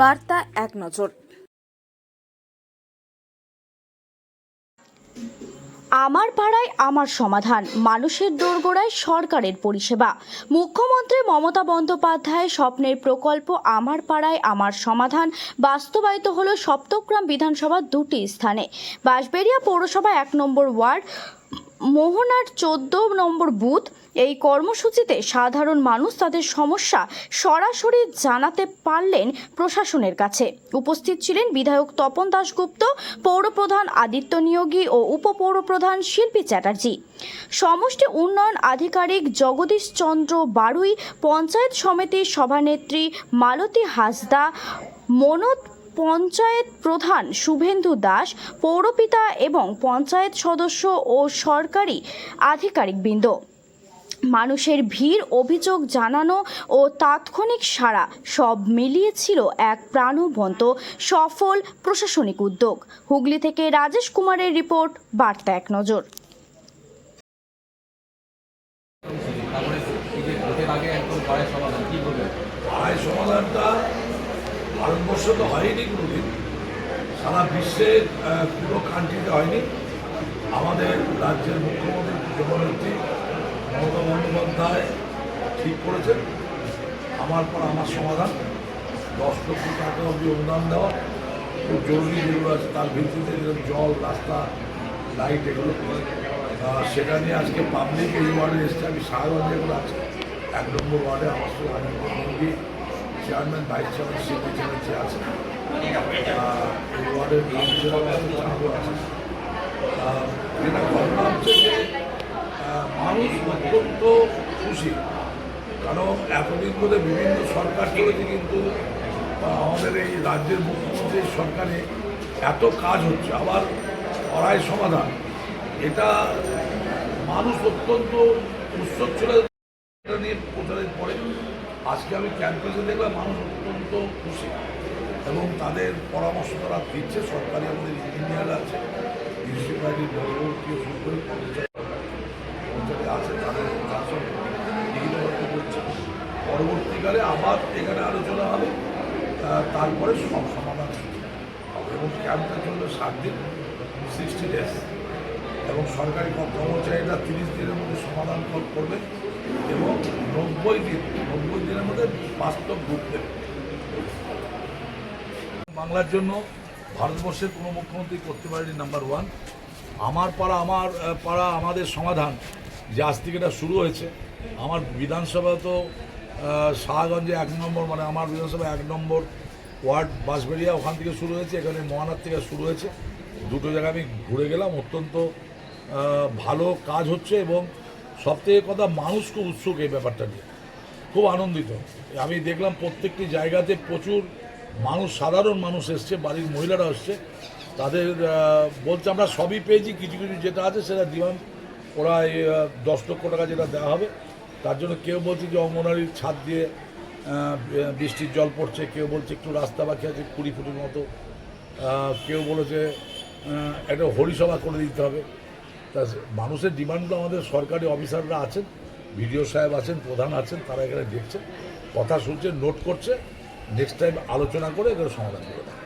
বার্তা এক নজর। আমার পাড়ায় আমার সমাধান, মানুষের দোরগোড়ায় সরকারের পরিষেবা। মুখ্যমন্ত্রী মমতা বন্দ্যোপাধ্যায়ের স্বপ্নের প্রকল্প আমার পাড়ায় আমার সমাধান বাস্তবায়িত হলো সপ্তগ্রাম বিধানসভার দুটি স্থানে। বাঁশবেড়িয়া পৌরসভা এক নম্বর ওয়ার্ড মোহনার চোদ্দ নম্বর বুথ, এই কর্মসূচিতে সাধারণ মানুষ তাদের সমস্যা সরাসরি জানাতে পারলেন প্রশাসনের কাছে। উপস্থিত ছিলেন বিধায়ক তপন দাশগুপ্ত, পৌরপ্রধান আদিত্য নিয়োগী ও উপপৌরপ্রধান শিল্পী চ্যাটার্জি। সমষ্টি উন্নয়ন আধিকারিক জগদীশ চন্দ্র বারুই, পঞ্চায়েত সমিতির সভানেত্রী মালতী হাসদা মনোজ পঞ্চায়েত প্রধান শুভেন্দু দাস পৌরপিতা এবং পঞ্চায়েত সদস্য ও সরকারি আধিকারিকবৃন্দ। মানুষের ভিড় অভিযোগ জানানো ও তাৎক্ষণিক সাড়া সব মিলিয়ে ছিল এক প্রাণবন্ত সফল প্রশাসনিক উদ্যোগ। হুগলি থেকে রাজেশ কুমারের রিপোর্ট বার্তা এক নজর। সমাধানটা ভারতবর্ষে তো হয়নি কোনোদিন। সারা বিশ্বের পুরো কান্ট্রিতে হয়নি। আমাদের রাজ্যের মুখ্যমন্ত্রী জননেত্রী মমতা বন্দ্যোপাধ্যায় ঠিক করেছেন। আমার পর আমার সমাধান। দশ লক্ষ টাকা অবধি অনুদান দেওয়া। খুব জরুরি যেগুলো আছে তার ভিত্তিতে জল, রাস্তা লাইট এগুলো সেটা নিয়ে আজকে পাবলিক এই ওয়ার্ডে এসছে। আমি সাহাগঞ্জ যেগুলো আছে, এক নম্বর ওয়ার্ডে আমার সঙ্গে chairman vice chairman CP Chatterjee আছে ওয়ার্ডের কাউন্সিলর চাঁদও আছে যেটা ঘটনা হচ্ছে যে মানুষ অত্যন্ত খুশি কারণ এতদিন ধরে বিভিন্ন সরকার চলেছে কিন্তু আমাদের এই রাজ্যের মুখ্যমন্ত্রীর সরকারে এত কাজ হচ্ছে, আবার অড়াই সমাধান। এটা মানুষ অত্যন্ত উৎসব ছিল নিয়ে প্রচারের পরে। আজকে আমি ক্যাম্পাসে দেখলাম মানুষ অত্যন্ত খুশি। এবং তাদের পরামর্শ তারা দিচ্ছে, সরকারি আমাদের ইঞ্জিনিয়ার আছে মিউনিসিপ্যালিটির পরবর্তী শুরু করে পঞ্চায়েত আছে, তাদের লিখিতবদ্ধ করছে। পরবর্তীকালে আবার এখানে আলোচনা হবে তারপরে সব সমাধান এবং ক্যাম্পটা চলবে সাত দিন, সিক্সটি ডেজ। এবং সরকারি কর- কর্মচারীরা তিরিশ দিনের মধ্যে সমাধান করবে। এবং নব্বই দিন, নব্বই দিনের মধ্যে বাস্তব রূপ দেবে। বাংলার জন্য ভারতবর্ষের কোনো মুখ্যমন্ত্রী করতে পারেনি নাম্বার ওয়ান আমার পাড়া আমার পাড়া, আমাদের সমাধান যে আজ থেকে এটা শুরু হয়েছে। আমার বিধানসভা তো শাহগঞ্জে এক নম্বর মানে আমার বিধানসভা এক নম্বর ওয়ার্ড বাঁশবেড়িয়া ওখান থেকে শুরু হয়েছে, এখানে মহানার থেকে শুরু হয়েছে। দুটো জায়গায় আমি ঘুরে গেলাম, অত্যন্ত ভালো কাজ হচ্ছে এবং সবথেকে কথা মানুষ খুব উৎসুক এই ব্যাপারটা নিয়ে। খুব আনন্দিত। আমি দেখলাম প্রত্যেকটি জায়গাতে প্রচুর মানুষ, সাধারণ মানুষ এসছে, বাড়ির মহিলারা এসছে তাদের বলছে আমরা সবই পেয়েছি, কিছু কিছু যেটা আছে সেটা দিলাম ওরা দশ লক্ষ টাকা যেটা দেওয়া হবে। তার জন্য কেউ বলছে যে অঙ্গনারীর ছাদ দিয়ে বৃষ্টির জল পড়ছে, কেউ বলছে একটু রাস্তা বাকি আছে কুড়ি ফুটের মতো। কেউ বলেছে একটা হরিসভা করে দিতে হবে। তা মানুষের ডিমান্ডগুলো আমাদের সরকারি অফিসাররা আছেন, ভিডিও সাহেব আছেন, প্রধান আছেন, তারা এখানে দেখছেন, কথা শুনছে, নোট করছে নেক্সট টাইম আলোচনা করে এগুলো সমাধান করে দেয়।